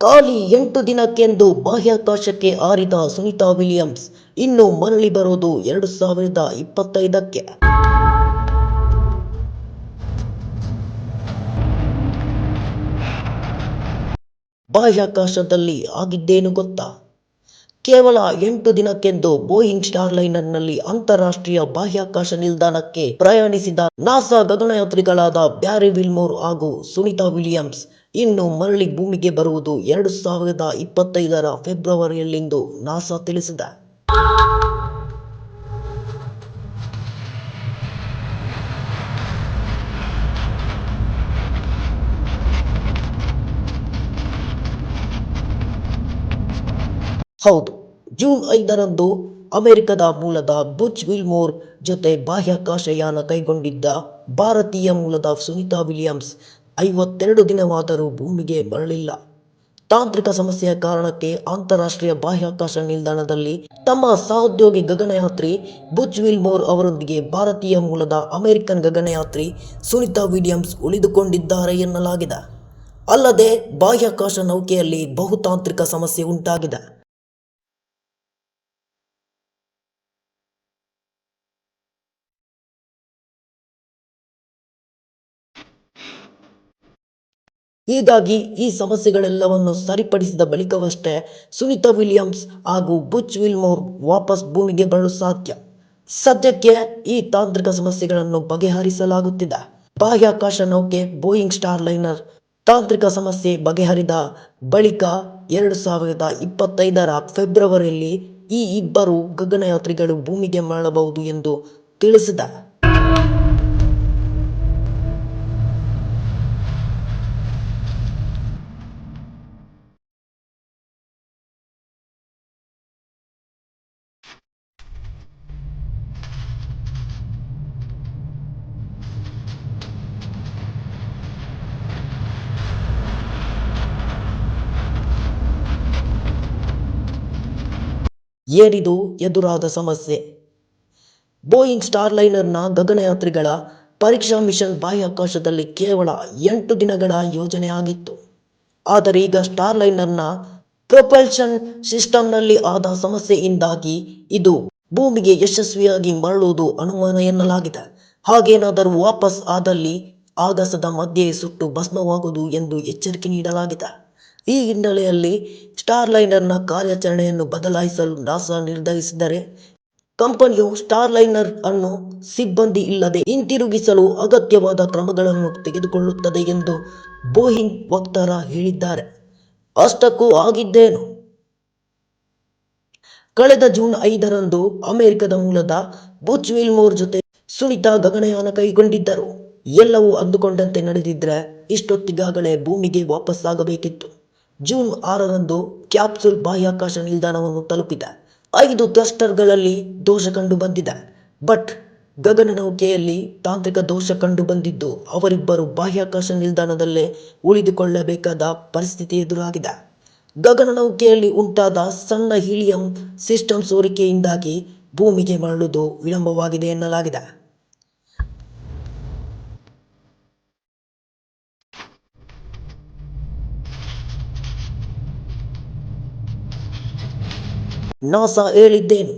ಖಾಲಿ ಎಂಟು ದಿನಕ್ಕೆಂದು ಬಾಹ್ಯಾಕಾಶಕ್ಕೆ ಆರಿದ ಸುನಿತಾ ವಿಲಿಯಮ್ಸ್ ಇನ್ನು ಮರಳಿ ಬರೋದು ಎರಡು ಸಾವಿರದ ಇಪ್ಪತ್ತೈದಕ್ಕೆ. ಬಾಹ್ಯಾಕಾಶದಲ್ಲಿ ಆಗಿದ್ದೇನು ಗೊತ್ತಾ? ಕೇವಲ ಎಂಟು ದಿನಕ್ಕೆಂದು ಬೋಯಿಂಗ್ ಸ್ಟಾರ್ ಲೈನರ್ನಲ್ಲಿ ಅಂತಾರಾಷ್ಟ್ರೀಯ ಬಾಹ್ಯಾಕಾಶ ನಿಲ್ದಾಣಕ್ಕೆ ಪ್ರಯಾಣಿಸಿದ ನಾಸಾ ಗಗನಯಾತ್ರಿಗಳಾದ ಬ್ಯಾರಿ ವಿಲ್ಮೋರ್ ಹಾಗೂ ಸುನಿತಾ ವಿಲಿಯಮ್ಸ್ ಇನ್ನು ಮರಳಿ ಭೂಮಿಗೆ ಬರುವುದು ಎರಡು ಸಾವಿರದ ಇಪ್ಪತ್ತೈದರ ಫೆಬ್ರವರಿಯಲ್ಲಿಂದು ನಾಸಾ ತಿಳಿಸಿದೆ. ಹೌದು, ಜೂನ್ ಐದರಂದು ಅಮೆರಿಕದ ಮೂಲದ ಬುಚ್ ವಿಲ್ಮೋರ್ ಜೊತೆ ಬಾಹ್ಯಾಕಾಶಯಾನ ಕೈಗೊಂಡಿದ್ದ ಭಾರತೀಯ ಮೂಲದ ಸುನಿತಾ ವಿಲಿಯಮ್ಸ್ ಐವತ್ತೆರಡು ದಿನವಾದರೂ ಭೂಮಿಗೆ ಬರಲಿಲ್ಲ ತಾಂತ್ರಿಕ ಸಮಸ್ಯೆಯ ಕಾರಣಕ್ಕೆ ಅಂತಾರಾಷ್ಟ್ರೀಯ ಬಾಹ್ಯಾಕಾಶ ನಿಲ್ದಾಣದಲ್ಲಿ ತಮ್ಮ ಸಹೋದ್ಯೋಗಿ ಗಗನಯಾತ್ರಿ ಬುಚ್ ವಿಲ್ಮೋರ್ ಅವರೊಂದಿಗೆ ಭಾರತೀಯ ಮೂಲದ ಅಮೆರಿಕನ್ ಗಗನಯಾತ್ರಿ ಸುನಿತಾ ವಿಲಿಯಮ್ಸ್ ಉಳಿದುಕೊಂಡಿದ್ದಾರೆ ಎನ್ನಲಾಗಿದೆ. ಅಲ್ಲದೆ ಬಾಹ್ಯಾಕಾಶ ನೌಕೆಯಲ್ಲಿ ಬಹುತಾಂತ್ರಿಕ ಸಮಸ್ಯೆ ಉಂಟಾಗಿದೆ. ಹೀಗಾಗಿ ಈ ಸಮಸ್ಯೆಗಳೆಲ್ಲವನ್ನು ಸರಿಪಡಿಸಿದ ಬಳಿಕವಷ್ಟೇ ಸುನಿತಾ ವಿಲಿಯಮ್ಸ್ ಹಾಗೂ ಬುಚ್ ವಿಲ್ಮೋರ್ ವಾಪಸ್ ಭೂಮಿಗೆ ಬರಲು ಸಾಧ್ಯ. ಸದ್ಯಕ್ಕೆ ಈ ತಾಂತ್ರಿಕ ಸಮಸ್ಯೆಗಳನ್ನು ಬಗೆಹರಿಸಲಾಗುತ್ತಿದೆ. ಬಾಹ್ಯಾಕಾಶ ನೌಕೆ ಬೋಯಿಂಗ್ ಸ್ಟಾರ್ ಲೈನರ್ ತಾಂತ್ರಿಕ ಸಮಸ್ಯೆ ಬಗೆಹರಿದ ಬಳಿಕ ಎರಡು ಸಾವಿರದ ಇಪ್ಪತ್ತೈದರ ಫೆಬ್ರವರಿಯಲ್ಲಿ ಈ ಇಬ್ಬರು ಗಗನಯಾತ್ರಿಗಳು ಭೂಮಿಗೆ ಮರಳಬಹುದು ಎಂದು ತಿಳಿಸಿದೆ. ಏನಿದು ಎದುರಾದ ಸಮಸ್ಯೆ. ಬೋಯಿಂಗ್ ಸ್ಟಾರ್ಲೈನರ್ನ ಗಗನಯಾತ್ರಿಗಳ ಪರೀಕ್ಷಾ ಮಿಷನ್ ಬಾಹ್ಯಾಕಾಶದಲ್ಲಿ ಕೇವಲ ಎಂಟು ದಿನಗಳ ಯೋಜನೆಯಾಗಿತ್ತು ಆದರೆ ಈಗ ಸ್ಟಾರ್ಲೈನರ್ನ ಪ್ರೊಪಲ್ಷನ್ ಸಿಸ್ಟಮ್ನಲ್ಲಿ ಆದ ಸಮಸ್ಯೆಯಿಂದಾಗಿ ಇದು ಭೂಮಿಗೆ ಯಶಸ್ವಿಯಾಗಿ ಮರಳುವುದು ಅನುಮಾನ ಎನ್ನಲಾಗಿದೆ. ಹಾಗೇನಾದರೂ ವಾಪಸ್ ಆದಲ್ಲಿ ಆಗಸದ ಮಧ್ಯೆ ಸುಟ್ಟು ಭಸ್ಮವಾಗುವುದು ಎಂದು ಎಚ್ಚರಿಕೆ ನೀಡಲಾಗಿದೆ. ಈ ಹಿನ್ನೆಲೆಯಲ್ಲಿ ಸ್ಟಾರ್ಲೈನರ್ನ ಕಾರ್ಯಾಚರಣೆಯನ್ನು ಬದಲಾಯಿಸಲು ನಾಸಾ ನಿರ್ಧರಿಸಿದರೆ ಕಂಪನಿಯು ಸ್ಟಾರ್ಲೈನರ್ ಅನ್ನು ಸಿಬ್ಬಂದಿ ಇಲ್ಲದೆ ಹಿಂತಿರುಗಿಸಲು ಅಗತ್ಯವಾದ ಕ್ರಮಗಳನ್ನು ತೆಗೆದುಕೊಳ್ಳುತ್ತದೆ ಎಂದು ಬೋಯಿಂಗ್ ವಕ್ತಾರ ಹೇಳಿದ್ದಾರೆ. ಅಷ್ಟಕ್ಕೂ ಆಗಿದ್ದೇನು? ಕಳೆದ ಜೂನ್ ಐದರಂದು ಅಮೆರಿಕದ ಮೂಲದ ಬುಚ್ ವಿಲ್ಮೋರ್ ಜೊತೆ ಸುನಿತಾ ಗಗನಯಾನ ಕೈಗೊಂಡಿದ್ದರು. ಎಲ್ಲವೂ ಅಂದುಕೊಂಡಂತೆ ನಡೆದಿದ್ರೆ ಇಷ್ಟೊತ್ತಿಗಾಗಲೇ ಭೂಮಿಗೆ ವಾಪಸ್ಸಾಗಬೇಕಿತ್ತು. ಜೂನ್ ಆರರಂದು ಕ್ಯಾಪ್ಸುಲ್ ಬಾಹ್ಯಾಕಾಶ ನಿಲ್ದಾಣವನ್ನು ತಲುಪಿದೆ. ಐದು ಥ್ರಸ್ಟರ್ಗಳಲ್ಲಿ ದೋಷ ಕಂಡು ಬಂದಿದೆ ಬಟ್ ಗಗನನೌಕೆಯಲ್ಲಿ ತಾಂತ್ರಿಕ ದೋಷ ಕಂಡು ಬಂದಿದ್ದು ಅವರಿಬ್ಬರು ಬಾಹ್ಯಾಕಾಶ ನಿಲ್ದಾಣದಲ್ಲೇ ಉಳಿದುಕೊಳ್ಳಬೇಕಾದ ಪರಿಸ್ಥಿತಿ ಎದುರಾಗಿದೆ. ಗಗನನೌಕೆಯಲ್ಲಿ ಉಂಟಾದ ಸಣ್ಣ ಹೀಲಿಯಂ ಸಿಸ್ಟಮ್ ಸೋರಿಕೆಯಿಂದಾಗಿ ಭೂಮಿಗೆ ಮರಳುವುದು ವಿಳಂಬವಾಗಿದೆ ಎನ್ನಲಾಗಿದೆ. ನಾಸಾ ಹೇಳಿದ್ದೇನು.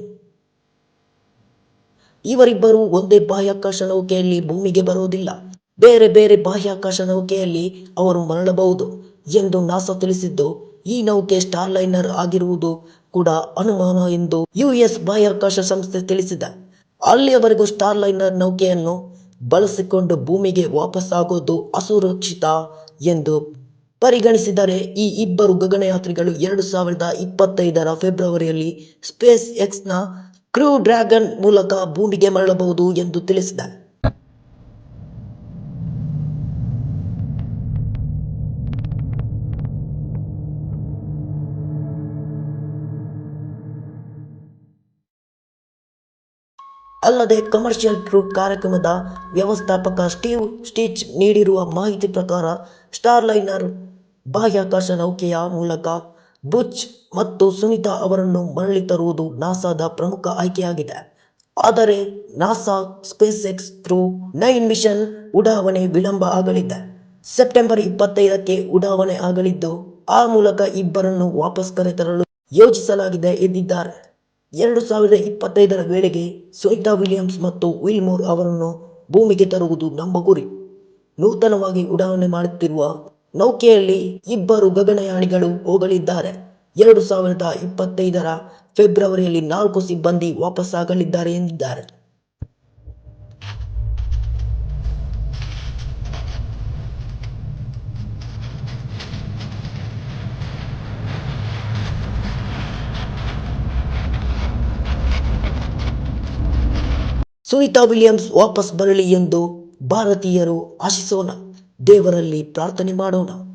ಇವರಿಬ್ಬರು ಒಂದೇ ಬಾಹ್ಯಾಕಾಶ ನೌಕೆಯಲ್ಲಿ ಭೂಮಿಗೆ ಬರುವುದಿಲ್ಲ. ಬೇರೆ ಬೇರೆ ಬಾಹ್ಯಾಕಾಶ ನೌಕೆಯಲ್ಲಿ ಅವರು ಮರಳಬಹುದು ಎಂದು ನಾಸಾ ತಿಳಿಸಿದ್ದು, ಈ ನೌಕೆ ಸ್ಟಾರ್ಲೈನರ್ ಆಗಿರುವುದು ಕೂಡ ಅನುಮಾನ ಎಂದು ಯುಎಸ್ ಬಾಹ್ಯಾಕಾಶ ಸಂಸ್ಥೆ ತಿಳಿಸಿದೆ. ಅಲ್ಲಿಯವರೆಗೂ ಸ್ಟಾರ್ಲೈನರ್ ನೌಕೆಯನ್ನು ಬಳಸಿಕೊಂಡು ಭೂಮಿಗೆ ವಾಪಸ್ಸಾಗೋದು ಅಸುರಕ್ಷಿತ ಎಂದು ಪರಿಗಣಿಸಿದರೆ ಈ ಇಬ್ಬರು ಗಗನಯಾತ್ರಿಗಳು ಎರಡು ಸಾವಿರದ ಇಪ್ಪತ್ತೈದರ ಫೆಬ್ರವರಿಯಲ್ಲಿ ಸ್ಪೇಸ್ ಎಕ್ಸ್ನ ಕ್ರೂ ಡ್ರ್ಯಾಗನ್ ಮೂಲಕ ಭೂಮಿಗೆ ಮರಳಬಹುದು ಎಂದು ತಿಳಿಸಿದೆ ಅಲ್ಲದೆ ಕಮರ್ಷಿಯಲ್ ಕ್ರೂ ಕಾರ್ಯಕ್ರಮದ ವ್ಯವಸ್ಥಾಪಕ ಸ್ಟೀವ್ ಸ್ಟಿಚ್ ನೀಡಿರುವ ಮಾಹಿತಿ ಪ್ರಕಾರ ಸ್ಟಾರ್ಲೈನರ್ ಬಾಹ್ಯಾಕಾಶ ನೌಕೆಯ ಮೂಲಕ ಬುಚ್ ಮತ್ತು ಸುನಿತಾ ಅವರನ್ನು ಮರಳಿ ತರುವುದು ನಾಸಾದ ಪ್ರಮುಖ ಆಯ್ಕೆಯಾಗಿದೆ. ಆದರೆ ನಾಸಾ ಸ್ಪೇಸ್ಎಕ್ಸ್ ಥ್ರೂ ನೈನ್ ಮಿಷನ್ ಉಡಾವಣೆ ವಿಳಂಬ ಆಗಲಿದೆ. ಸೆಪ್ಟೆಂಬರ್ ಇಪ್ಪತ್ತೈದಕ್ಕೆ ಉಡಾವಣೆ ಆಗಲಿದ್ದು, ಆ ಮೂಲಕ ಇಬ್ಬರನ್ನು ವಾಪಸ್ ಕರೆತರಲು ಯೋಜಿಸಲಾಗಿದೆ ಎಂದಿದ್ದಾರೆ. ಎರಡು ಸಾವಿರದ ಇಪ್ಪತ್ತೈದರ ವೇಳೆಗೆ ಸುನಿತಾ ವಿಲಿಯಮ್ಸ್ ಮತ್ತು ವಿಲ್ಮೋರ್ ಅವರನ್ನು ಭೂಮಿಗೆ ತರುವುದು ನಮ್ಮ ಗುರಿ. ನೂತನವಾಗಿ ಉಡಾವಣೆ ಮಾಡುತ್ತಿರುವ ನೌಕೆಯಲ್ಲಿ ಇಬ್ಬರು ಗಗನಯಾನಿಗಳು ಹೋಗಲಿದ್ದಾರೆ. ಎರಡು ಸಾವಿರದ ಇಪ್ಪತ್ತೈದರ ಫೆಬ್ರವರಿಯಲ್ಲಿ ನಾಲ್ಕು ಸಿಬ್ಬಂದಿ ವಾಪಸ್ಸಾಗಲಿದ್ದಾರೆ ಎಂದಿದ್ದಾರೆ. ಸುನಿತಾ ವಿಲಿಯಮ್ಸ್ ವಾಪಸ್ ಬರಲಿ ಎಂದು ಭಾರತೀಯರು ಆಶಿಸೋಣ ದೇವರಲ್ಲಿ ಪ್ರಾರ್ಥನೆ ಮಾಡೋಣ.